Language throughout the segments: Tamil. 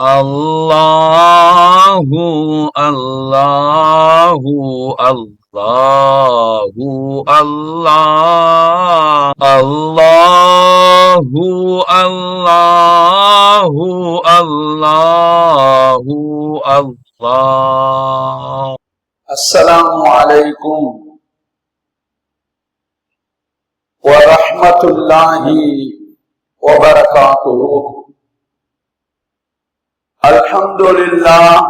الله الله الله الله الله الله الله الله السلام عليكم ورحمة الله وبركاته الحمد لله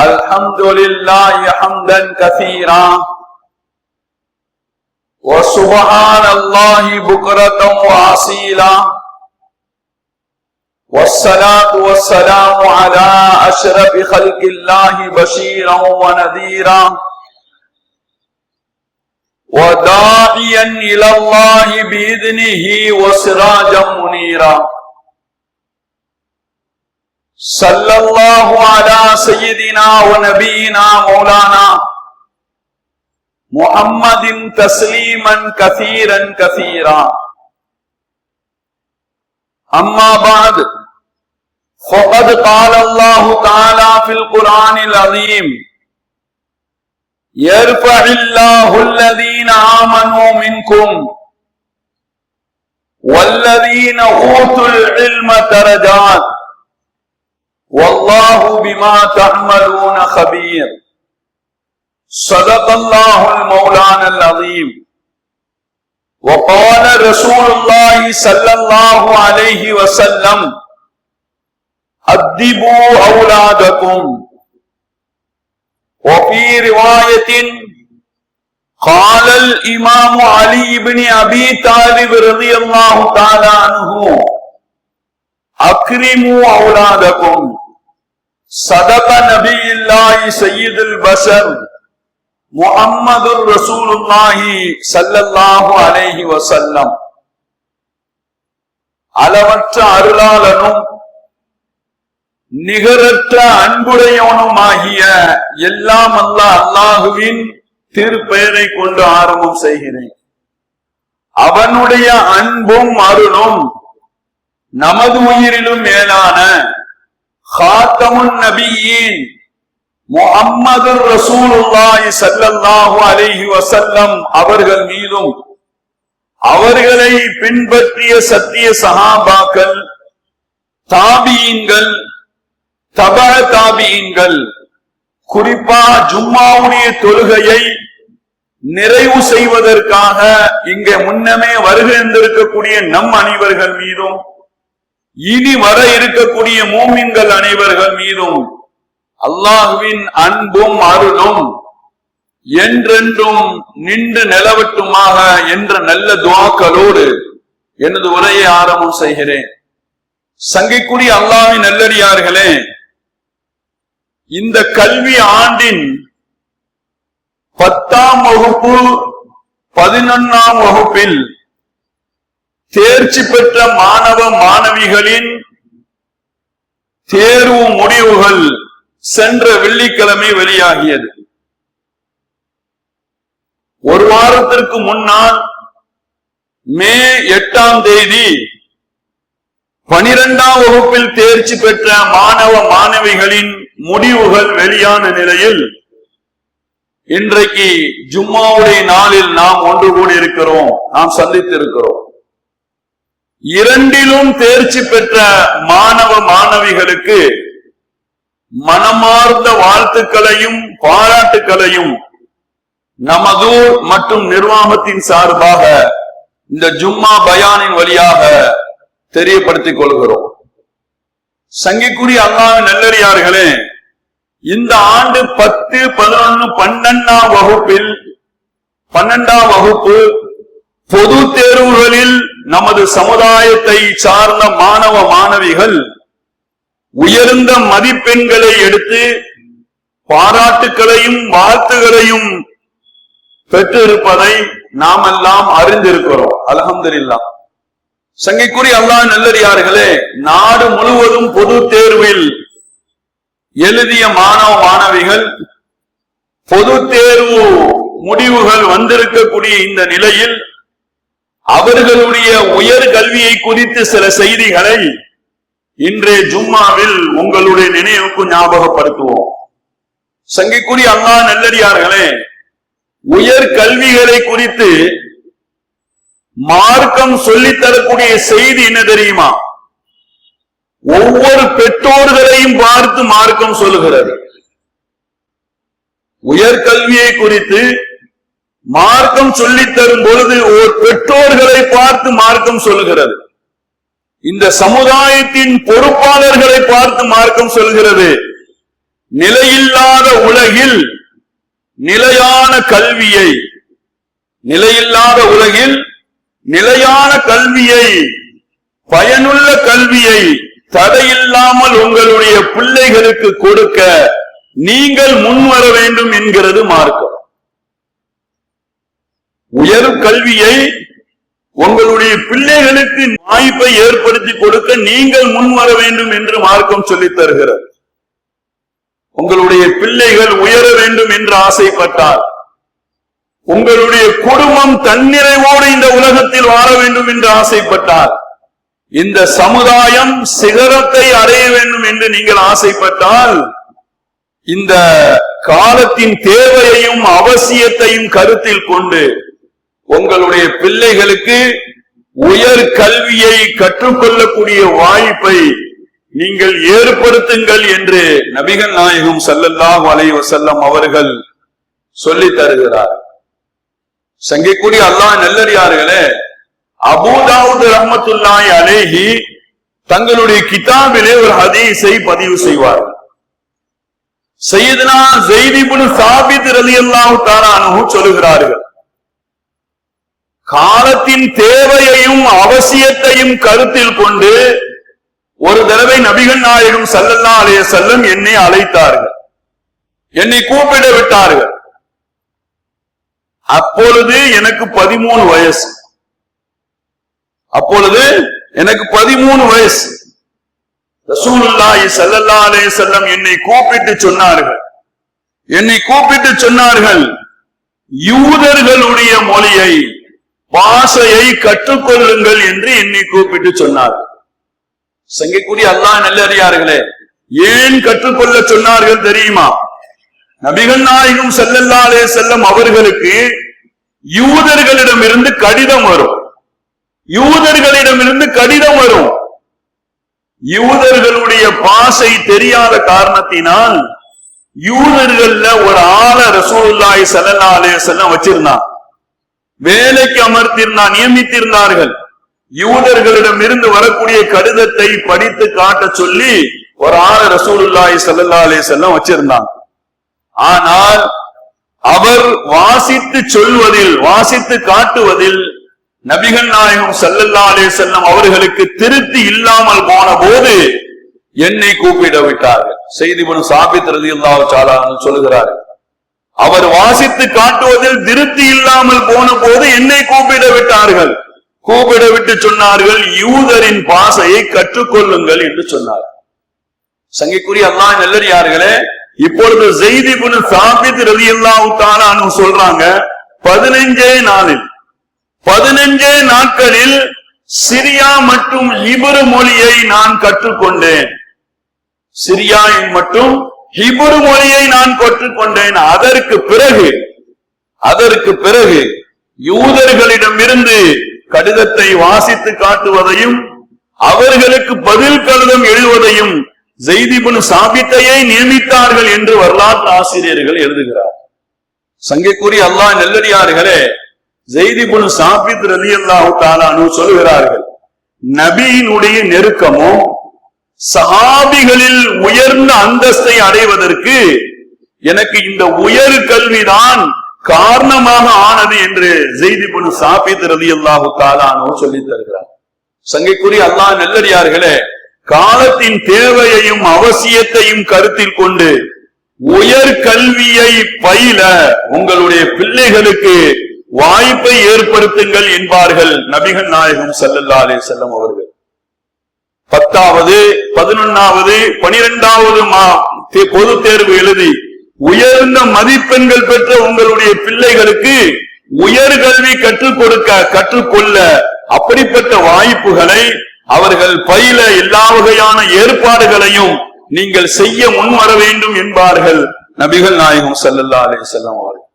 الحمد لله حمدا كثيرا وسبحان الله بكرة وأصيلا والصلاة والسلام على أشرف خلق الله بشيرا ونذيرا وداعيا إلى الله بإذنه وسراجا منيرا صلى الله على سيدنا ونبينا مولانا محمد تسليما كثيرا كثيرا أما بعد فقد قال الله تعالى في القرآن العظيم يرفع الله الذين آمنوا منكم والذين أوتوا العلم درجات والله بما تعملون خبير. صدق الله المولانا العظيم. وقال رسول الله صلى الله عليه وسلم أدبوا أولادكم. وفي رواية قال الإمام علي بن أبي طالب رضي الله تعالى عنه أكرموا أولادكم. சதக நபி இல்லாஹி சையீதுல் பஷர் முஹம்மது ரசூலுல்லாஹி சல்லல்லாஹு அலைஹி வசல்லம் அளவற்ற அருளாளனும் நிகரற்ற அன்புடையவனுமாகிய எல்லாம் அல்ல அல்லாஹுவின் திருப்பெயரை கொண்டு ஆரம்பம் செய்கிறேன். அவனுடைய அன்பும் அருளும் நமது உயிரிலும் மேலான ஹாத்தமுன் நபியின் முகம்மது ரசூலுல்லாஹி ஸல்லல்லாஹு அலைஹி வஸல்லம் அவர்கள் மீதும் அவர்களை பின்பற்றிய சத்திய சஹாபாக்கள் தாபியீன்கள் தப தாபியீன்கள் குறிப்பா ஜும்மாவுடைய தொழுகையை நிறைவு செய்வதற்காக இங்கே முன்னமே வருகின்றிருக்கக்கூடிய நம் அனைவர்கள் மீதும் இனி வர இருக்கக்கூடிய மூமின்கள் அனைவர்கள் மீதும் அல்லாஹுவின் அன்பும் அருளும் என்றென்றும் நின்று நிலவட்டுமாக என்ற நல்ல துவாக்களோடு எனது உரையை ஆரம்பம் செய்கிறேன். சங்கைக்குடி அல்லாவின் நல்லடியார்களே இந்த கல்வி ஆண்டின் பத்தாம் வகுப்பு பதினொன்னாம் வகுப்பில் தேர்ச்சி பெற்ற மாணவ மாணவிகளின் தேர்வு முடிவுகள் சென்ற வெள்ளிக்கிழமை வெளியாகியது. ஒரு வாரத்திற்கு முன்னால் மே எட்டாம் தேதி பனிரெண்டாம் வகுப்பில் தேர்ச்சி பெற்ற மாணவ மாணவிகளின் முடிவுகள் வெளியான நிலையில் இன்றைக்கு ஜும்மாவுடைய நாளில் நாம் ஒன்று கூடி இருக்கிறோம் நாம் சந்தித்திருக்கிறோம். இரண்டிலும் தேர்ச்சி பெற்ற மாணவ மாணவிகளுக்கு மனமார்ந்த வாழ்த்துக்களையும் பாராட்டுக்களையும் நமதூர் மற்றும் நிர்வாகத்தின் சார்பாக இந்த ஜும்மா பயானின் வழியாக தெரியப்படுத்திக் கொள்கிறோம். சங்கிக்குடி அல்லாவின் நல்லறியார்களே இந்த ஆண்டு பத்து பதினொன்னு பன்னெண்டாம் வகுப்பில் பன்னெண்டாம் வகுப்பு பொது தேர்வுகளில் நமது சமுதாயத்தை சார்ந்த மாணவ மாணவிகள் உயர்ந்த மதிப்பெண்களை எடுத்து பாராட்டுக்களையும் வாழ்த்துகளையும் பெற்றிருப்பதை நாம் எல்லாம் அறிந்திருக்கிறோம். அலமதுல்லா சங்கைக்குரிய அல்லாஹ் நல்லடியார்களே நாடு முழுவதும் பொது தேர்வில் எழுதிய மாணவ மாணவிகள் பொது தேர்வு முடிவுகள் வந்திருக்கக்கூடிய இந்த நிலையில் அவர்களுடைய உயர் கல்வியை குறித்து சில செய்திகளை இன்றைய ஜும்மாவில் உங்களுடைய நினைவுக்கு ஞாபகப்படுத்துவோம். சங்கிக்குரிய அண்ணா நல்லடியார்களே உயர் கல்விகளை குறித்து மார்க்கம் சொல்லித்தரக்கூடிய செய்தி என்ன தெரியுமா? ஒவ்வொரு பெற்றோர்களையும் பார்த்து மார்க்கம் சொல்லுகிறது. உயர்கல்வியை குறித்து மார்க்கம் சொல்லி தரும் பொழுது ஒரு பெற்றோர்களை பார்த்து மார்க்கம் சொல்லுகிறது. இந்த சமுதாயத்தின் பொறுப்பாளர்களை பார்த்து மார்க்கம் சொல்கிறது. நிலையில்லாத உலகில் நிலையான கல்வியை நிலையில்லாத உலகில் நிலையான கல்வியை பயனுள்ள கல்வியை தடையில்லாமல் உங்களுடைய பிள்ளைகளுக்கு கொடுக்க நீங்கள் முன்வர வேண்டும் என்கிறது மார்க்கம். உயர் கல்வியை உங்களுடைய பிள்ளைகளுக்கு வாய்ப்பை ஏற்படுத்தி கொடுக்க நீங்கள் முன்வர வேண்டும் என்று மார்க்கம் சொல்லி தருகிறது. உங்களுடைய பிள்ளைகள் உயர வேண்டும் என்று ஆசைப்பட்டார் உங்களுடைய குடும்பம் தன்னிறைவோடு இந்த உலகத்தில் வாழ வேண்டும் என்று ஆசைப்பட்டார் இந்த சமுதாயம் சிகரத்தை அடைய வேண்டும் என்று நீங்கள் ஆசைப்பட்டால் இந்த காலத்தின் தேவையையும் அவசியத்தையும் கருத்தில் கொண்டு உங்களுடைய பிள்ளைகளுக்கு உயர் கல்வியை கற்றுக்கொள்ளக்கூடிய வாய்ப்பை நீங்கள் ஏற்படுத்துங்கள் என்று நபிகள் நாயகம் சல்லல்லாஹ் அலைஹி செல்லம் அவர்கள் சொல்லி தருகிறார். சங்கைக்குடி அல்லாஹ் நல்லறியார்களே அபூதாவுது ரஹமத்துல்லாய் அலேஹி தங்களுடைய கிதாபிலே ஒரு ஹதீஸை பதிவு செய்வார்கள் சையதுனா ஜெயித் சாபித் ரலி அல்லாஹு தாரானு சொல்லுகிறார்கள் காலத்தின் தேவையையும் அவசியத்தையும் கருத்தில் கொண்டு ஒரு தடவை நபிகள் நாயகம் செல்லல்லா அலைய செல்லம் என்னை அழைத்தார்கள். என்னை கூப்பிட விட்டார்கள். அப்பொழுது எனக்கு பதிமூணு வயசு. அப்பொழுது எனக்கு பதிமூணு வயசு. ரசூலுல்லாஹி செல்லல்லா அலைய செல்லம் என்னை கூப்பிட்டு சொன்னார்கள். என்னை கூப்பிட்டு சொன்னார்கள். யூதர்களுடைய மொழியை பாசையை கற்றுக்கொள்ளுங்கள் என்று என்னை கூப்பிட்டு சொன்னார். சங்கைக்குடி அல்லாஹ் நல்லறியார்களே ஏன் கற்றுக்கொள்ள சொன்னார்கள் தெரியுமா? நபிகள் நாயகம் செல்லல்லாலே செல்லம் அவர்களுக்கு யூதர்களிடமிருந்து கடிதம் வரும். யூதர்களிடமிருந்து கடிதம் வரும். யூதர்களுடைய பாசை தெரியாத காரணத்தினால் யூதர்கள்ல ஒரு ஆள ரசூல்லாய் செல்லல்லாலே செல்லம் வச்சிருந்தான். வேலைக்கு அமர்த்திருந்தான் நியமித்திருந்தார்கள். யூதர்களிடம் இருந்து வரக்கூடிய கடிதத்தை படித்து காட்ட சொல்லி ஒரு ஆள ரசூலுல்லாய் சல்லா அலைஹி வச்சிருந்தாங்க. ஆனால் அவர் வாசித்து சொல்வதில் வாசித்து காட்டுவதில் நபிகள் நாயகம் சல்லல்லா அலே செல்லம் அவர்களுக்கு திருப்தி இல்லாமல் போன போது என்னை கூப்பிட விட்டார்கள். செய்தி சாபித்திரதி சாபித் ரலியல்லாஹு சொல்லுகிறார்கள் அவர் வாசித்து காட்டுவதில் திருப்தி இல்லாமல் போன போது என்னை கூப்பிட விட்டார்கள். கூப்பிட விட்டு சொன்னார்கள் யூதரின் பாசையை கற்றுக்கொள்ளுங்கள் என்று சொன்னார். சங்கைக்குரிய அல்லாஹ் நல்லடியார்களே இப்பொழுது செய்தி குணு சாபித் ரவி அல்லாஹு சொல்றாங்க பதினஞ்சே நாளில் பதினஞ்சே நாட்களில் சிரியா மற்றும் இபரு மொழியை நான் கற்றுக்கொண்டேன். சிரியா மற்றும் ஹிபுரு மொழியை நான் கற்றுக்கொண்டேன் அதற்கு பிறகு அதற்கு பிறகு யூதர்களிடமிருந்து கடிதத்தை வாசித்து காட்டுவதையும் அவர்களுக்கு பதில் கடிதம் எழுவதையும் ஜெய்திபுன் சாபித்தையை நியமித்தார்கள் என்று வரலாற்று ஆசிரியர்கள் எழுதுகிறார். சங்கைக்குரிய அல்லாஹ் நெல்லடியார்களே ஜெய்திபுன் சாபித் ரலி அல்லாஹு தாலானு சொல்கிறார்கள் நபியினுடைய நெருக்கமும் சஹாபிகளில் உயர்ந்த அந்தஸ்தை அடைவதற்கு எனக்கு இந்த உயர் கல்விதான் காரணமாக ஆனது என்று செய்தி பொண்ணு சாபித் ரதி அல்லாஹு தாலானோ சொல்லி தருகிறார். சங்கைக்குரிய அல்லாஹ் நெல்லடியார்களே காலத்தின் தேவையையும் அவசியத்தையும் கருத்தில் கொண்டு உயர் கல்வியை பயில உங்களுடைய பிள்ளைகளுக்கு வாய்ப்பை ஏற்படுத்துங்கள் என்பார்கள் நபிகள் நாயகம் செல்லல்லாலே அலைஹி அவர்கள். பத்தாவது பதினொன்னாவது பனிரெண்டாவது பொது தேர்வு எழுதி உயர்ந்த மதிப்பெண்கள் பெற்ற உங்களுடைய பிள்ளைகளுக்கு உயர்கல்வி கற்றுக் கொடுக்க கற்றுக்கொள்ள அப்படிப்பட்ட வாய்ப்புகளை அவர்கள் பயில எல்லா வகையான ஏற்பாடுகளையும் நீங்கள் செய்ய முன்வர வேண்டும் என்பார்கள் நபிகள் நாயகம் சல்லல்லா அலே செல்லம் அவர்கள்.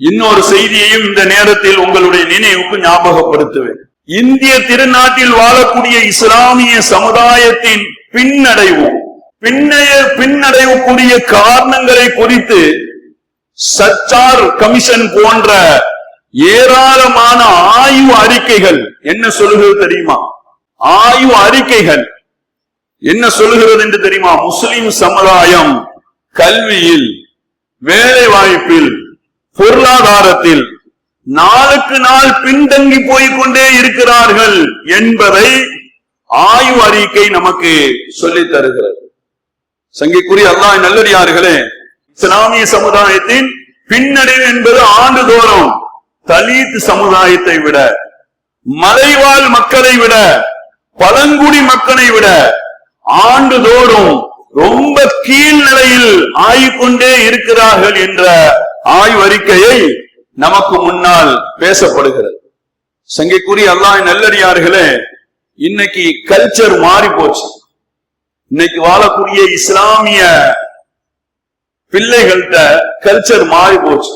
இன்னொரு செய்தியையும் இந்த நேரத்தில் உங்களுடைய நினைவுக்கு ஞாபகப்படுத்துவேன். இந்திய திருநாட்டில் வாழக்கூடிய இஸ்லாமிய சமுதாயத்தின் பின்னடைவு பின்னைய பின்னடைவுக்குரிய காரணங்களை குறித்து சச்சார் கமிஷன் போன்ற ஏராளமான ஆய்வு அறிக்கைகள் என்ன சொல்லுகிறது தெரியுமா? ஆய்வு அறிக்கைகள் என்ன சொல்லுகிறது என்று தெரியுமா? முஸ்லிம் சமுதாயம் கல்வியில் வேலை வாய்ப்பில் பொருளாதாரத்தில் நாளுக்கு நாள் பின்தங்கி போய்க்கொண்டே இருக்கிறார்கள் என்பதை ஆய்வு அறிக்கை நமக்கு சொல்லித் தருகிறது. சங்கிக்குரிய அல்லாஹ் நல்லடியார்களே இஸ்லாமிய சமுதாயத்தின் பின்னடைவு என்பது ஆண்டுதோறும் தலீத் சமுதாயத்தை விட மலைவாழ் மக்களை விட பழங்குடி மக்களை விட ஆண்டுதோறும் ரொம்ப கீழ்நிலையில் ஆகிக்கொண்டே இருக்கிறார்கள் என்ற ஆய்வறிக்கையை நமக்கு முன்னால் பேசப்படுகிறது. சங்கைக்குரிய அல்லாஹ் நல்லடியார்களே இன்னைக்கு கல்ச்சர் மாறி போச்சு இன்னைக்கு வாழக்கூடிய இஸ்லாமிய பிள்ளைகள்கிட்ட கல்ச்சர் மாறி போச்சு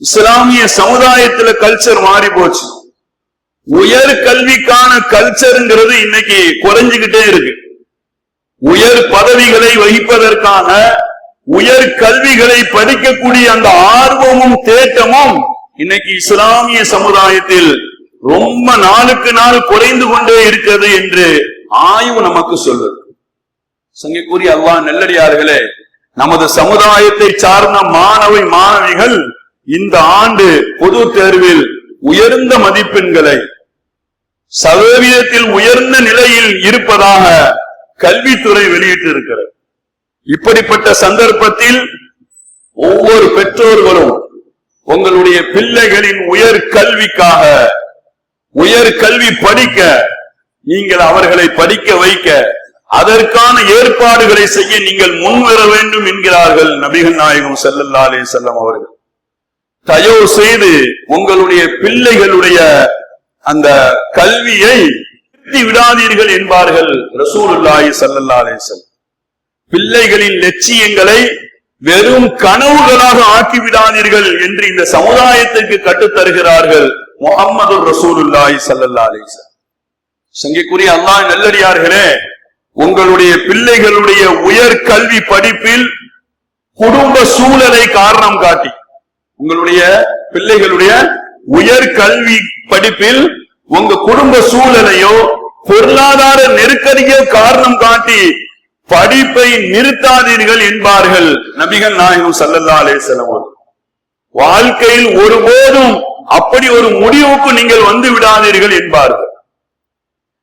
இஸ்லாமிய சமுதாயத்துல கல்ச்சர் மாறி போச்சு உயர் கல்விக்கான கல்ச்சருங்கிறது இன்னைக்கு குறைஞ்சுகிட்டே இருக்கு. உயர் பதவிகளை வகிப்பதற்கான உயர் கல்விகளை படிக்கக்கூடிய அந்த ஆர்வமும் தேட்டமும் இன்னைக்கு இஸ்லாமிய சமுதாயத்தில் ரொம்ப நாளுக்கு நாள் குறைந்து கொண்டே இருக்கிறது என்று ஆய்வு நமக்கு சொல்லுது. சங்கைக்குரிய அல்லா நெல்லடியார்களே நமது சமுதாயத்தை சார்ந்த மாணவி மாணவிகள் இந்த ஆண்டு பொது தேர்வில் உயர்ந்த மதிப்பெண்களை சதவீதத்தில் உயர்ந்த நிலையில் இருப்பதாக கல்வித்துறை வெளியிட்டு இருக்கிறது இப்படிப்பட்ட சந்தர்ப்பத்தில் ஒவ்வொரு பெற்றோர்களும் உங்களுடைய பிள்ளைகளின் உயர் கல்விக்காக உயர் கல்வி படிக்க நீங்கள் அவர்களை படிக்க வைக்க அதற்கான ஏற்பாடுகளை செய்ய நீங்கள் முன்வர வேண்டும் என்கிறார்கள் நபிகள் நாயகம் செல்லல்லாலே அலைஹி அவர்கள். தயவு செய்து உங்களுடைய பிள்ளைகளுடைய அந்த கல்வியை விடாதீர்கள் என்பார்கள் ரசூலுல்லாஹி ஸல்லல்லாஹு அலைஹி வஸல்லம். பிள்ளைகளின் லட்சியங்களை வெறும் கனவுகளாக ஆக்கிவிடாதீர்கள் என்று இந்த சமுதாயத்திற்கு கட்டுத்தருகிறார்கள் முகமது ரசூலுல்லாய் சல்லல்லா அலிசா அலைஹி வஸல்லம். சங்கைக்குரிய அல்லாஹ் நல்லடியார்களே உங்களுடைய பிள்ளைகளுடைய உயர் கல்வி படிப்பில் குடும்ப சூழலை காரணம் காட்டி உங்களுடைய பிள்ளைகளுடைய உயர் கல்வி படிப்பில் உங்க குடும்ப சூழலையோ பொருளாதார நெருக்கடியோ காரணம் காட்டி படிப்பை நிறுத்தாதீர்கள் என்பார்கள் நபிகள் நாயகம் சல்லல்லா அலே வஸல்லம் வாழ்க்கையில் ஒருபோதும் அப்படி ஒரு முடிவுக்கு நீங்கள் வந்து விடாதீர்கள் என்பார்கள்.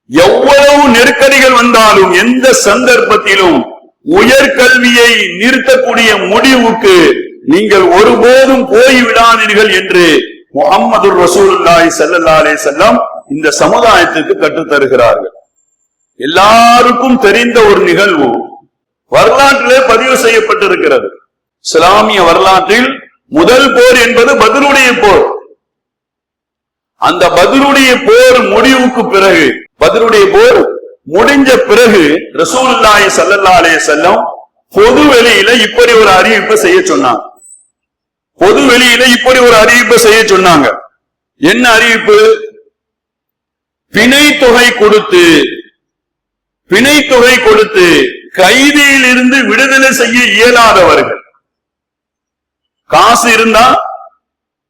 எவ்வளவு நெருக்கடிகள் வந்தாலும் எந்த சந்தர்ப்பத்திலும் உயர்கல்வியை நிறுத்தக்கூடிய முடிவுக்கு நீங்கள் ஒருபோதும் போய்விடாதீர்கள் என்று முகமது ரசூலுல்லாஹி செல்லல்லாலே செல்லம் இந்த சமுதாயத்திற்கு கற்றுத் தருகிறார்கள் எல்லாருக்கும் தெரிந்த ஒரு நிகழ்வு. வரலாற்றிலே பதிவு செய்யப்பட்டிருக்கிறது. இஸ்லாமிய வரலாற்றில் முதல் போர் என்பது பதிலுடைய போர். அந்த பதிலுடைய போர் முடிவுக்கு பிறகு பதிலுடைய போர் முடிஞ்ச பிறகு ரசூல்லாய் சல்லல்லா அலைஹி செல்லம் பொது வெளியில இப்படி ஒரு அறிவிப்பை செய்ய சொன்னாங்க. பொது வெளியில இப்படி ஒரு அறிவிப்பை செய்ய சொன்னாங்க. என்ன அறிவிப்பு? பிணை தொகை கொடுத்து பிணை தொகை கொடுத்து கைதியில் இருந்து விடுதலை செய்ய இயலாதவர்கள். காசு இருந்தா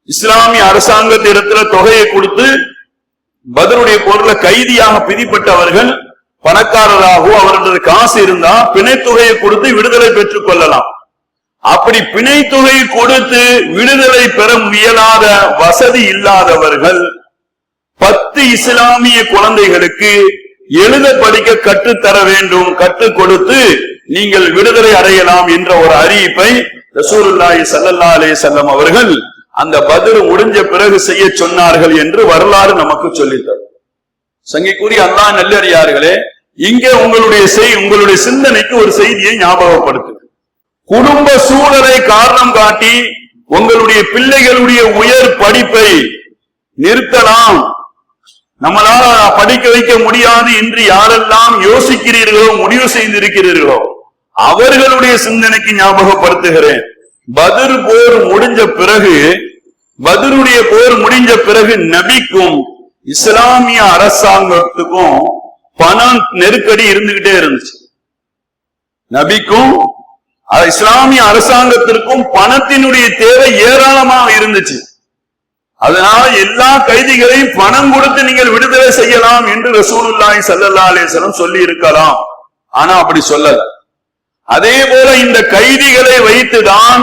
இஸ்லாமிய அரசாங்கத்திடத்துல தொகையை கொடுத்து பதிலுடைய பொருளை கைதியாக பிடிப்பட்டவர்கள் பணக்காரராகவோ அவர்களது காசு இருந்தா பிணைத்தொகையை கொடுத்து விடுதலை பெற்றுக் கொள்ளலாம். அப்படி பிணைத்தொகை கொடுத்து விடுதலை பெற இயலாத வசதி இல்லாதவர்கள் பத்து இஸ்லாமிய குழந்தைகளுக்கு எழுத படிக்க கற்றுத்தர வேண்டும் கற்றுக் கொடுத்து நீங்கள் விடுதலை அடையலாம் என்ற ஒரு அறிவிப்பை ரசூலுல்லாஹி சல்லல்லா அலே செல்லம் அவர்கள் அந்த பதில் முடிஞ்ச பிறகு செய்ய சொன்னார்கள் என்று வரலாறு நமக்கு சொல்லித்தரும். சங்கைக்குரிய அல்லாஹ் நல்லறியார்களே இங்கே உங்களுடைய செய் உங்களுடைய சிந்தனைக்கு ஒரு செய்தியை ஞாபகப்படுத்து குடும்ப சூழலை காரணம் காட்டி உங்களுடைய பிள்ளைகளுடைய உயர் படிப்பை நிறுத்தலாம். நம்மளால படிக்க வைக்க முடியாது என்று யாரெல்லாம் யோசிக்கிறீர்களோ முடிவு செய்திருக்கிறீர்களோ அவர்களுடைய சிந்தனைக்கு ஞாபகப்படுத்துகிறேன். பத்ர் போர் முடிஞ்ச பிறகு பதிலுடைய போர் முடிஞ்ச பிறகு நபிக்கும் இஸ்லாமிய அரசாங்கத்துக்கும் பணம் நெருக்கடி இருந்துகிட்டே இருந்துச்சு. நபிக்கும் இஸ்லாமிய அரசாங்கத்திற்கும் பணத்தினுடைய தேவை ஏராளமாக இருந்துச்சு. அதனால எல்லா கைதிகளையும் பணம் கொடுத்து நீங்கள் விடுதலை செய்யலாம் என்று ரசூலுல்லாஹி ஸல்லல்லாஹு அலைஹி வஸல்லம் சொல்லி இருக்கலாம் ஆனா அப்படி சொல்லல. அதே போல இந்த கைதிகளை வைத்துதான்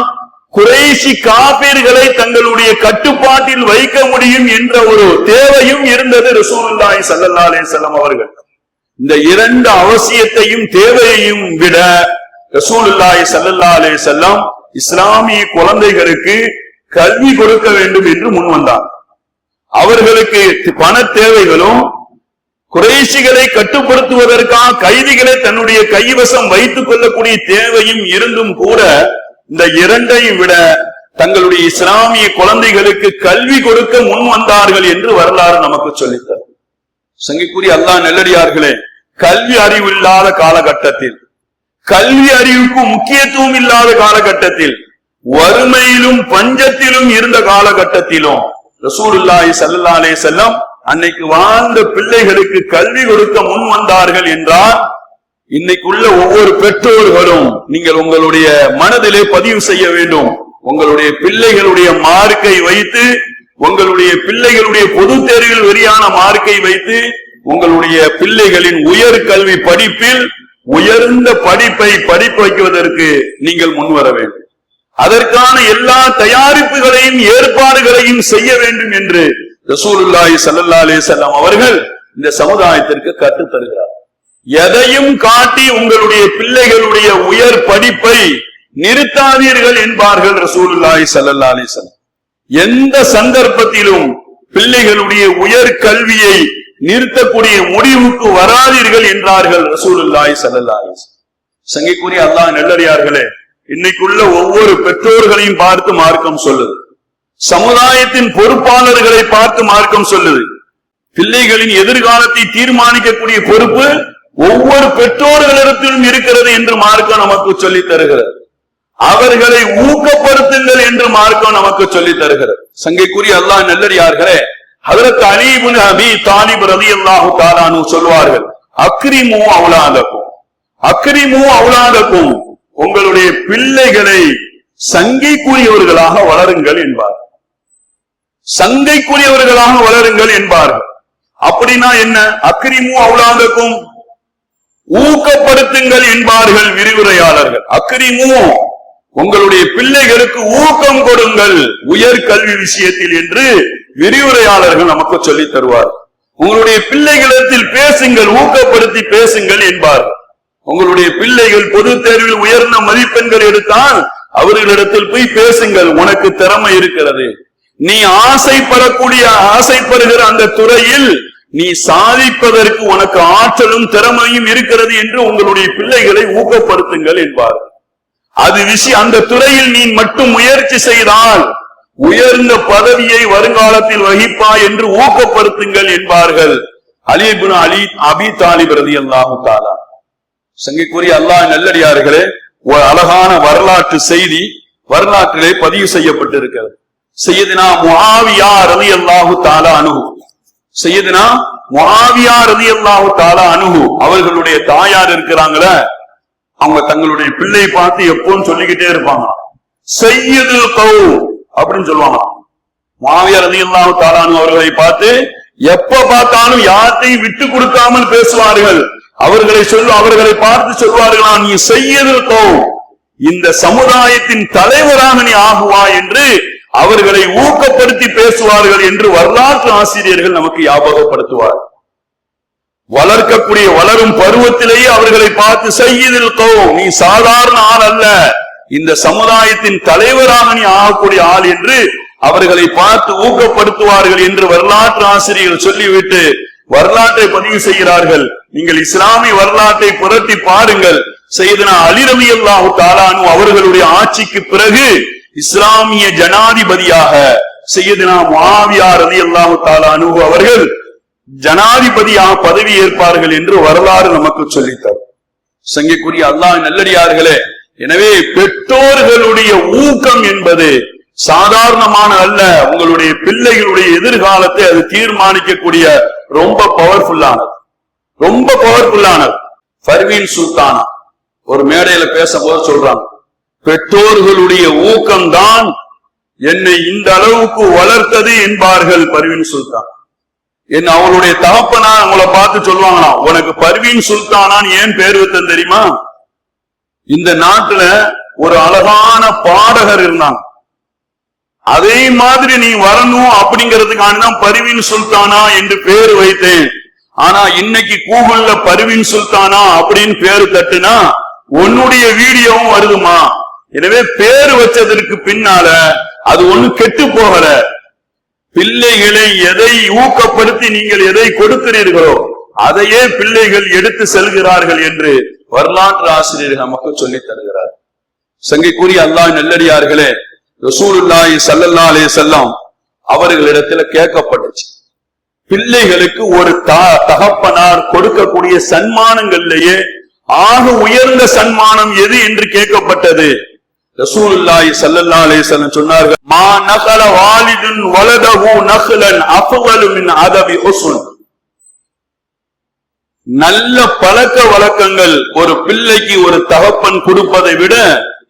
குறைஷி காப்பீர்களை தங்களுடைய கட்டுப்பாட்டில் வைக்க முடியும் என்ற ஒரு தேவையும் இருந்தது ரசூலுல்லாஹி ஸல்லல்லாஹு அலைஹி வஸல்லம் அவர்கள். இந்த இரண்டு அவசியத்தையும் தேவையையும் விட ரசூலுல்லாஹி ஸல்லல்லாஹு அலைஹி வஸல்லம் இஸ்லாமிய குழந்தைகளுக்கு கல்வி கொடுக்க வேண்டும் என்று முன் வந்தார் அவர்களுக்கு பண தேவைகளும் குறைசிகளை கட்டுப்படுத்துவதற்காக கைதிகளை தன்னுடைய கைவசம் வைத்துக் கொள்ளக்கூடிய தேவையும் இருந்தும் கூட இந்த இரண்டையும் விட தங்களுடைய இஸ்லாமிய குழந்தைகளுக்கு கல்வி கொடுக்க முன் வந்தார்கள் என்று வரலாறு நமக்கு சொல்லித்தார் சங்கிக்குரிய அல்லாஹ் நெல்லடியார்களே கல்வி அறிவு இல்லாத காலகட்டத்தில் கல்வி அறிவுக்கு முக்கியத்துவம் இல்லாத காலகட்டத்தில் வறுமையிலும் பஞ்சத்திலும் இருந்த காலகட்டத்திலும் ரசூலுல்லாஹி சல்லா அலே செல்லம் அன்னைக்கு வாழ்ந்த பிள்ளைகளுக்கு கல்வி கொடுக்க முன் வந்தார்கள் என்றால் இன்னைக்கு உள்ள ஒவ்வொரு பெற்றோர்களும் நீங்கள் உங்களுடைய மனதிலே பதிவு செய்ய வேண்டும். உங்களுடைய பிள்ளைகளுடைய மார்க்கை வைத்து உங்களுடைய பிள்ளைகளுடைய பொது தேர்வில் வெறியான மார்க்கை வைத்து உங்களுடைய பிள்ளைகளின் உயர் கல்வி படிப்பில் உயர்ந்த படிப்பை படிப்பு வைக்குவதற்கு நீங்கள் முன்வர வேண்டும். அதற்கான எல்லா தயாரிப்புகளையும் ஏற்பாடுகளையும் செய்ய வேண்டும் என்று ரசூலுல்லாய் ஸல்லல்லாஹு அலே வஸல்லம் அவர்கள் இந்த சமுதாயத்திற்கு கற்றுத் தருகிறார். எதையும் காட்டி உங்களுடைய பிள்ளைகளுடைய உயர் படிப்பை நிறுத்தாதீர்கள் என்பார்கள் ரசூலுல்லாய் சல்லல்லா அலே வஸல்லம். எந்த சந்தர்ப்பத்திலும் பிள்ளைகளுடைய உயர் கல்வியை நிறுத்தக்கூடிய முடிவுக்கு வராதீர்கள் என்றார்கள் ரசூலுல்லாய் சல்லல்லா அலே சங்கைக்குரிய அல்லாஹ் நல்லறியார்களே இன்னைக்குள்ள ஒவ்வொரு பெற்றோர்களையும் பார்த்து மார்க்கம் சொல்லுது. சமுதாயத்தின் பொறுப்பாளர்களை பார்த்து மார்க்கம் சொல்லுது. பிள்ளைகளின் எதிர்காலத்தை தீர்மானிக்கக்கூடிய பொறுப்பு ஒவ்வொரு பெற்றோர்களிடத்திலும் இருக்கிறது என்று மார்க்கம் நமக்கு சொல்லி தருகிறது. அவர்களை ஊக்கப்படுத்துங்கள் என்று மார்க்கம் நமக்கு சொல்லித் தருகிறது. சங்கைக்குரிய அல்லாஹ் நல்லடியார்களே அதற்கு அலீபுன் அபி தாலிப் ரலியல்லாஹு தாலானு சொல்வார்கள் அக்ரிமு அவுலாதக்கும் அக்ரிமு அவுலாதக்கும் உங்களுடைய பிள்ளைகளை சங்கைக்குரியவர்களாக வளருங்கள் என்பார். சங்கைக்குரியவர்களாக வளருங்கள் என்பார்கள் அப்படின்னா என்ன? அக்ரிமு அவுலாதக்கும் ஊக்கப்படுத்துங்கள் என்பார்கள் விரிவுரையாளர்கள். அக்ரிமு உங்களுடைய பிள்ளைகளுக்கு ஊக்கம் கொடுங்கள் உயர் கல்வி விஷயத்தில் என்று விரிவுரையாளர்கள் நமக்கு சொல்லித் தருவார் உங்களுடைய பிள்ளைகளிடத்தில் பேசுங்கள் ஊக்கப்படுத்தி பேசுங்கள் என்பார்கள். உங்களுடைய பிள்ளைகள் பொது தேர்வில் உயர்ந்த மதிப்பெண்கள் எடுத்தால் அவர்களிடத்தில் போய் பேசுங்கள் உனக்கு திறமை இருக்கிறது. நீ ஆசைப்படக்கூடிய ஆசைப்படுகிற அந்த துறையில் நீ சாதிப்பதற்கு உனக்கு ஆற்றலும் திறமையும் இருக்கிறது என்று உங்களுடைய பிள்ளைகளை ஊக்கப்படுத்துங்கள் என்பார். அது விஷயம் அந்த துறையில் நீ மட்டும் முயற்சி செய்தால் உயர்ந்த பதவியை வருங்காலத்தில் வகிப்பாய் என்று ஊக்கப்படுத்துங்கள் என்பார்கள். அலிபுன் அலி அபி தாலிப் ரலியல்லாஹு தாலா சங்கைக்குரிய அல்லாஹ் நல்லடியார்களே ஒரு அழகான வரலாற்று செய்தி வரலாற்றிலே பதிவு செய்யப்பட்டிருக்கிறது. செய்யதினா முஹாவியா ரவி அல்லாஹு தாலா அனுகு செய்யதினா முஹாவியா ரவி அல்லாஹு தாலா அனுகு அவர்களுடைய தாயார் இருக்கிறாங்கள அவங்க தங்களுடைய பிள்ளை பார்த்து எப்பவும் சொல்லிக்கிட்டே இருப்பாங்க. செய்யது கவு அப்படின்னு சொல்லுவாங்க. மாவியார் ரலியல்லாஹு தாலானு அவர்களை பார்த்து எப்ப பார்த்தாலும் யார்த்தையும் விட்டு கொடுக்காமல் பேசுவார்கள். அவர்களை சொல்லு அவர்களை பார்த்து சொல்வார்களா நீ செய்யதற்கோ இந்த சமுதாயத்தின் தலைவராக நீ ஆகுவா என்று அவர்களை ஊக்கப்படுத்தி பேசுவார்கள் என்று வரலாற்று ஆசிரியர்கள் நமக்கு ஞாபகப்படுத்துவார். வளர்க்கக்கூடிய வளரும் பருவத்திலேயே அவர்களை பார்த்து செய்யதில் கோ நீ சாதாரண ஆள் அல்ல. இந்த சமுதாயத்தின் தலைவராக நீ ஆகக்கூடிய ஆள் என்று அவர்களை பார்த்து ஊக்கப்படுத்துவார்கள் என்று வரலாற்று ஆசிரியர்கள் சொல்லிவிட்டு வரலாற்றை பதிவு செய்கிறார்கள். நீங்கள் இஸ்லாமிய வரலாற்றை புரட்டி பாருங்கள். செய்தனா அலிரவி அல்லாஹு தாலானு அவர்களுடைய ஆட்சிக்கு பிறகு இஸ்லாமிய ஜனாதிபதியாக செய்யதுனா மாவியார் அலி அல்லாஹு தாலானு அவர்கள் ஜனாதிபதியாக பதவி ஏற்பார்கள் என்று வரலாறு நமக்கு சொல்லித்தார் சங்கிக்குரிய அல்லாஹ் நல்லடியார்களே எனவே பெற்றோர்களுடைய ஊக்கம் என்பது சாதாரணமான அல்ல. உங்களுடைய பிள்ளைகளுடைய எதிர்காலத்தை அது தீர்மானிக்கக்கூடிய ரொம்ப பவர்ஃபுல்லானது ரொம்ப பவர்ஃபுல்லானது பர்வீன் சுல்தானா ஒரு மேடையில பேசும்போது சொல்றாங்க பெற்றோர்களுடைய ஊக்கம்தான் என்னை இந்த அளவுக்கு வளர்த்தது என்பார்கள் பர்வீன் சுல்தான். என்ன அவளுடைய தகப்பனா அவங்கள பார்த்து சொல்லுவாங்களாம் உனக்கு பர்வீன் சுல்தானான்னு ஏன் பேர் வைத்தன் தெரியுமா? இந்த நாட்டுல ஒரு அழகான பாடகர் இருந்தாங்க. அதே மாதிரி நீ வரணும் அப்படிங்கிறதுக்கான தான் பருவின் சுல்தானா என்று பேர் வைத்தேன். ஆனா இன்னைக்கு கூகுள்ல பருவின் சுல்தானா அப்படின்னு பேர் தட்டுனா உன்னுடைய வீடியோவும் வருதுமா? எனவே பேர் வச்சதற்கு பின்னால அது ஒண்ணு கெட்டு போகல. பிள்ளைகளை எதை ஊக்கப்படுத்தி நீங்கள் எதை கொடுக்கிறீர்களோ அதையே பிள்ளைகள் எடுத்து செல்கிறார்கள் என்று வரலாற்று ஆசிரியர் நமக்கு சொல்லித் தருகிறார். சங்கைக்குரிய அல்லாஹ் நல்லடியார்களே ரசூலுல்லாய் சல்லல்லாலே செல்லம் அவர்களிடத்துல கேட்கப்பட்டுச்சு. பிள்ளைகளுக்கு ஒரு த- தகப்பனார் கொடுக்கக்கூடிய சன்மானங்கள்லயே ஆக உயர்ந்த சன்மானம் எது என்று கேட்கப்பட்டது. ரசூலுல்லாய் ஸல்லல்லாஹு அலைஹி சொன்னார்கள் மா நகல வாலிதுன் வலதகு நகலன் அஃவலு அதவி அதபி நல்ல பழக்க வழக்கங்கள் ஒரு பிள்ளைக்கு ஒரு தகப்பன் கொடுப்பதை விட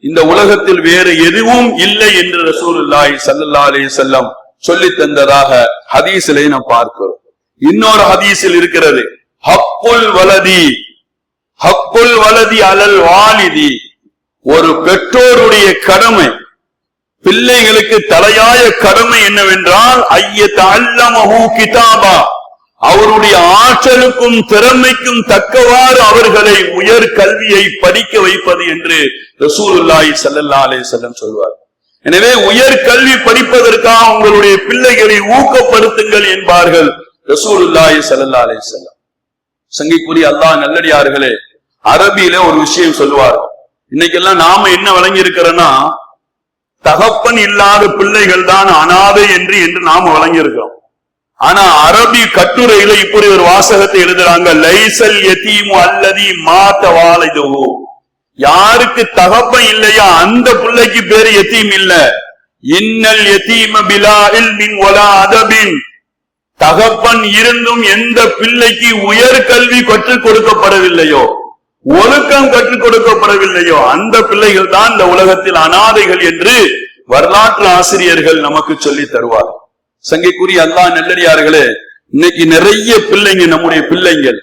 இந்த உலகத்தில் வேறு எதுவும் இல்லை என்று ரசூலுல்லாய் சல்லா அலி செல்லம் சொல்லி தந்ததாக ஹதீஸிலே நாம் பார்க்கிறோம். இன்னொரு ஹதீஸில் இருக்கிறது ஹப்புல் வலதி ஹப்புல் வலதி அலல் வாலிதி. ஒரு பெற்றோருடைய கடமை பிள்ளைகளுக்கு தலையாய கடமை என்னவென்றால் ஐயத்த அல்லமஹு கிதாபா. அவருடைய ஆற்றலுக்கும் திறமைக்கும் தக்கவாறு அவர்களை உயர் கல்வியை படிக்க வைப்பது என்று ரசூலுல்லாய் சல்லல்லா அலே செல்லம் சொல்வார். எனவே உயர் கல்வி படிப்பதற்காக உங்களுடைய பிள்ளைகளை ஊக்கப்படுத்துங்கள் என்பார்கள் ரசூலுல்லாய் சல்லல்லா அலே செல்லம் சங்கிக்குரிய அல்லாஹ் நல்லடியார்களே அரபியில ஒரு விஷயம் சொல்லுவார் இன்னைக்கெல்லாம் நாம என்ன வழங்கி இருக்கிறோம்னா தகப்பன் இல்லாத பிள்ளைகள் தான் அனாதை என்று என்று நாம வழங்கி இருக்கிறோம் ஆனா அரபி கட்டுரையில இப்படி ஒரு வாசகத்தை எழுதுறாங்க லைசல் எத்தீமு அல்லதி மாத்த வாழைதுவோ யாருக்கு தகப்பன் இல்லையா அந்த பிள்ளைக்கு பேரு எத்தீம் இல்ல. இன்னல் எத்தீம பிலா இல்மின் ஒலா அதபின். தகப்பன் இருந்தும் எந்த பிள்ளைக்கு உயர் கல்வி கற்றுக் கொடுக்கப்படவில்லையோ ஒழுக்கம் கற்றுக் கொடுக்கப்படவில்லையோ அந்த பிள்ளைகள் தான் இந்த உலகத்தில் அனாதைகள் என்று வரலாற்று ஆசிரியர்கள் நமக்கு சொல்லி தருவார் சங்கைக்குரிய அல்லாஹ் நெல்லடியார்களே இன்னைக்கு நிறைய பிள்ளைங்க நம்முடைய பிள்ளைங்கள்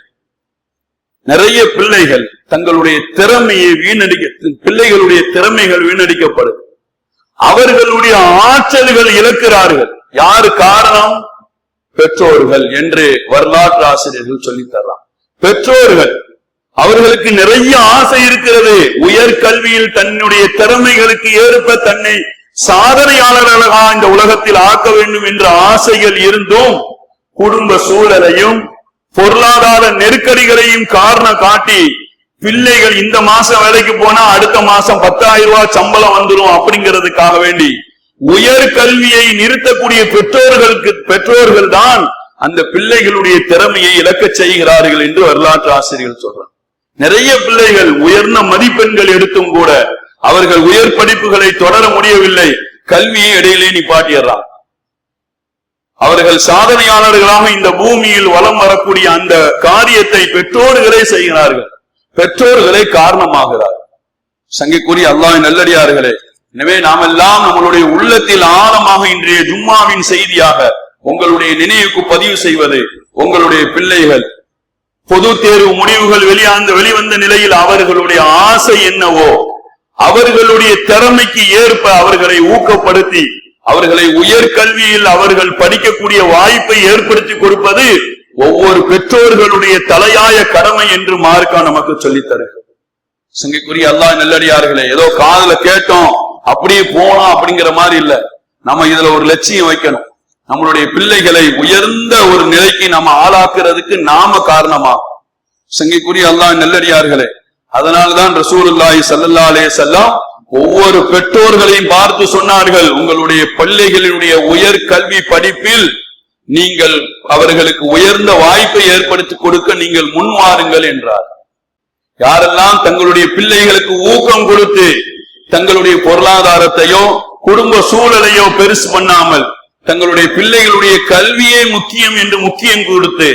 நிறைய பிள்ளைகள் தங்களுடைய திறமையை வீணடிக்க பிள்ளைகளுடைய திறமைகள் வீணடிக்கப்படும் அவர்களுடைய ஆற்றல்கள் இழக்கிறார்கள். யாரு காரணம்? பெற்றோர்கள் என்று வரலாற்று ஆசிரியர்கள் சொல்லித்தர்றான் பெற்றோர்கள் அவர்களுக்கு நிறைய ஆசை இருக்கிறது. உயர் கல்வியில் தன்னுடைய திறமைகளுக்கு ஏற்ப தன்னை சாதனையாளர்களாக இந்த உலகத்தில் ஆக்க வேண்டும் என்ற ஆசைகள் இருந்தும் குடும்ப சூழலையும் பொருளாதார நெருக்கடிகளையும் காரணம் காட்டி பிள்ளைகள் இந்த மாசம் வேலைக்கு போனா அடுத்த மாசம் பத்தாயிரம் ரூபாய் சம்பளம் வந்துரும் அப்படிங்கிறதுக்காக வேண்டி உயர் கல்வியை நிறுத்தக்கூடிய பெற்றோர்களுக்கு பெற்றோர்கள் தான் அந்த பிள்ளைகளுடைய திறமையை இழக்க செய்கிறார்கள் என்று வரலாற்று ஆசிரியர்கள் சொல்றாங்க. நிறைய பிள்ளைகள் உயர்ந்த மதிப்பெண்கள் எடுத்தும் கூட அவர்கள் உயர் படிப்புகளை தொடர முடியவில்லை. கல்வியை இடையிலே நிப்பாட்டிடுறான் அவர்கள் சாதனையாளர்களாக இந்த பூமியில் வலம் வரக்கூடிய அந்த காரியத்தை பெற்றோர்களே செய்கிறார்கள். பெற்றோர்களே காரணமாகிறார் சங்கைக்குரிய அல்லாஹ் நல்லடியார்களே எனவே நாம் எல்லாம் நம்மளுடைய உள்ளத்தில் ஆழமாக இன்றைய ஜும்மாவின் செய்தியாக உங்களுடைய நினைவுக்கு பதிவு செய்வது உங்களுடைய பிள்ளைகள். பொது தேர்வு முடிவுகள் வெளியாந்த வெளிவந்த நிலையில் அவர்களுடைய ஆசை என்னவோ அவர்களுடைய திறமைக்கு ஏற்ப அவர்களை ஊக்கப்படுத்தி அவர்களை உயர்கல்வியில் அவர்கள் படிக்கக்கூடிய வாய்ப்பை ஏற்படுத்தி கொடுப்பது ஒவ்வொரு பெற்றோர்களுடைய தலையாய கடமை என்று மார்க்கா நமக்கு சொல்லித் தருகிறது. சங்கைக்குரிய அல்லாஹ் நல்லடியார்களே ஏதோ காதுல கேட்டோம் அப்படியே போனோம் அப்படிங்கிற மாதிரி இல்ல. நம்ம இதுல ஒரு லட்சியம் வைக்கணும். நம்மளுடைய பிள்ளைகளை உயர்ந்த ஒரு நிலைக்கு நம்ம ஆளாக்குறதுக்கு நாம காரணமா சங்கைக்குரிய அல்லாஹ் நல்லடியார்களே அதனால்தான் ரசூலுல்லாஹி ஸல்லல்லாஹு அலே செல்லாம் ஒவ்வொரு பெற்றோர்களையும் பார்த்து சொன்னார்கள் உங்களுடைய பள்ளிகளினுடைய உயர் கல்வி படிப்பில் நீங்கள் அவர்களுக்கு உயர்ந்த வாய்ப்பை ஏற்படுத்தி கொடுக்க நீங்கள் முன்வாருங்கள் என்றார். யாரெல்லாம் தங்களுடைய பிள்ளைகளுக்கு ஊக்கம் கொடுத்து தங்களுடைய பொருளாதாரத்தையோ குடும்ப சூழலையோ பெருசு பண்ணாமல் தங்களுடைய பிள்ளைகளுடைய கல்வியே முக்கியம் என்று முக்கியம் கொடுத்து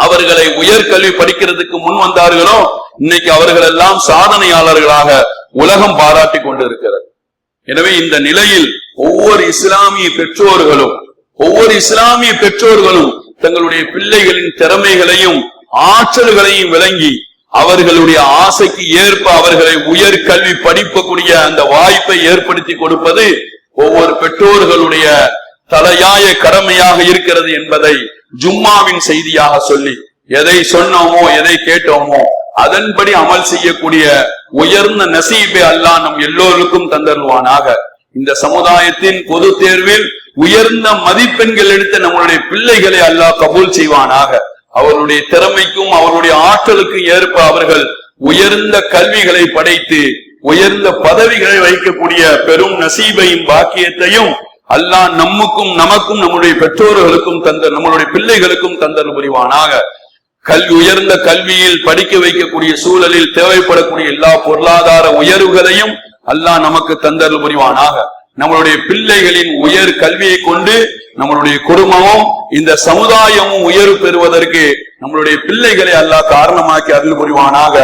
அவர்களை உயர்கல்வி படிக்கிறதுக்கு முன் வந்தார்களோ இன்னைக்கு அவர்கள் எல்லாம் சாதனையாளர்களாக உலகம் பாராட்டி கொண்டிருக்கிறது. எனவே இந்த நிலையில் ஒவ்வொரு இஸ்லாமிய பெற்றோர்களும் ஒவ்வொரு இஸ்லாமிய பெற்றோர்களும் தங்களுடைய பிள்ளைகளின் திறமைகளையும் ஆற்றல்களையும் விளங்கி அவர்களுடைய ஆசைக்கு ஏற்ப அவர்களை உயர் கல்வி படிக்கக்கூடிய அந்த வாய்ப்பை ஏற்படுத்தி கொடுப்பது ஒவ்வொரு பெற்றோர்களுடைய தலையாய கடமையாக இருக்கிறது என்பதை ஜும்மாவின் செய்தியாக சொல்லி எதை சொன்னோமோ எதை கேட்டோமோ அதன்படி அமல் செய்யக்கூடிய உயர்ந்த நசீபை அல்லாஹ் நம் எல்லோருக்கும் தந்தருவானாக இந்த சமுதாயத்தின் பொது தேர்வில் உயர்ந்த மதிப்பெண்கள் எடுத்த நம்மளுடைய பிள்ளைகளை அல்லாஹ் கபூல் செய்வானாக. அவருடைய திறமைக்கும் அவருடைய ஆற்றலுக்கும் ஏற்ப அவர்கள் உயர்ந்த கல்விகளை படைத்து உயர்ந்த பதவிகளை வைக்கக்கூடிய பெரும் நசீபையும் பாக்கியத்தையும் அல்லாஹ் நமக்கும் நமக்கும் நம்முடைய பெற்றோர்களுக்கும் தந்த நம்மளுடைய பிள்ளைகளுக்கும் தந்தல் புரிவானாக. கல்வி உயர்ந்த கல்வியில் படிக்க வைக்கக்கூடிய சூழலில் தேவைப்படக்கூடிய எல்லா பொருளாதார உயர்வுகளையும் அல்லாஹ் நமக்கு தந்தல் புரிவானாக. நம்மளுடைய பிள்ளைகளின் உயர் கல்வியை கொண்டு நம்மளுடைய குடும்பமும் இந்த சமுதாயமும் உயர்வு பெறுவதற்கு நம்மளுடைய பிள்ளைகளை அல்லாஹ் காரணமாக்கி அருள் புரிவானாக.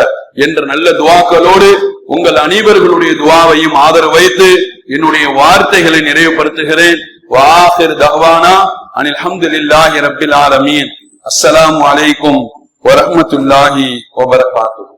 என்ற நல்ல துவாக்களோடு உங்கள் அனைவர்களுடைய துவாவையும் ஆதரவு வைத்து என்னுடைய வார்த்தைகளை நிறைவுபடுத்துகிறேன். வாஹிர் தஹ்வானா அனில் அல்ஹம்துலில்லாஹி ரப்பில் ஆலமீன். அஸ்ஸலாமு அலைக்கும் வரஹ்மத்துல்லாஹி வபரகாத்துஹு.